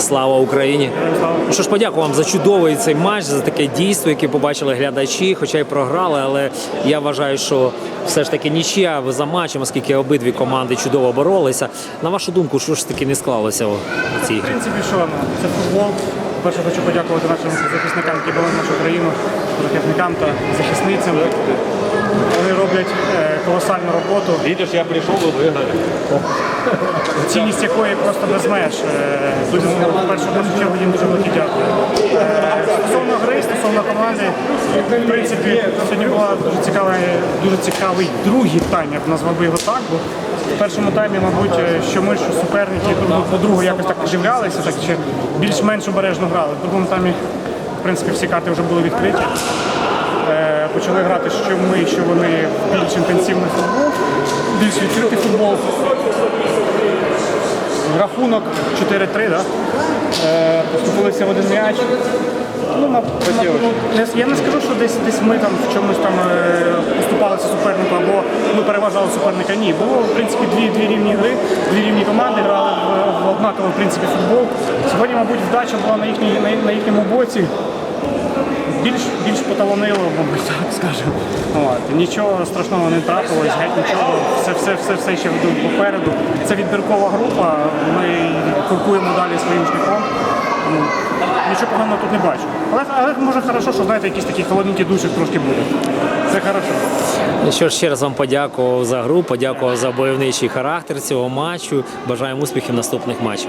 Слава Україні! Ну що ж, подякую вам за чудовий цей матч, за таке дійство, яке побачили глядачі, хоча й програли, але я вважаю, що все ж таки нічия за матчем, оскільки обидві команди чудово боролися. На вашу думку, що ж таки не склалося у цій В принципі, що ну, це футбол. Перше хочу подякувати нашим захисникам, які боронять нашу країну, захисникам та захисницям. Вони роблять е, колосальну роботу, Видишь, я пришел и выгнали. цінність якої просто без меж. Е, в першу чергу їм дуже велике дякую. Е, Стосовно гри, стосовно команди, в принципі, сьогодні була дуже цікава, дуже цікавий другий тайм, я б назвав би його так. Бо в першому таймі, мабуть, е, що ми, що суперники, ну, по-другому якось так оживлялися, так ще більш-менш обережно грали. В другому таймі, в принципі, всі карти вже були відкриті. Е, Почали грати, що ми, що вони більш інтенсивний футбол, більш відкритий футбол. Рахунок 4-3, да? е, поступилися в один м'яч. Ну, на, на- ну, я не скажу, що десь, десь ми там в чомусь там е, поступалися супернику або ми переважали суперника. Ні, було в принципі дві, дві рівні гри, дві рівні команди грали в, в однаковий в принципі футбол. Сьогодні, мабуть, вдача була на, їхній, на, на їхньому боці. Більш поталонило, мабуть, так скажемо. От. Нічого страшного не трапилось, геть нічого, все, все, все, все ще попереду. Це відбіркова група, ми крокуємо далі своїм шляхом. Тому нічого поганого тут не бачу. Але, але може хорошо, що знаєте, якийсь такий холодненький душик трошки буде. Це хорошо. Ну Що ж, ще раз вам подякував за гру, подякував за бойовничий характер цього матчу. Бажаємо успіхів в наступних матчах.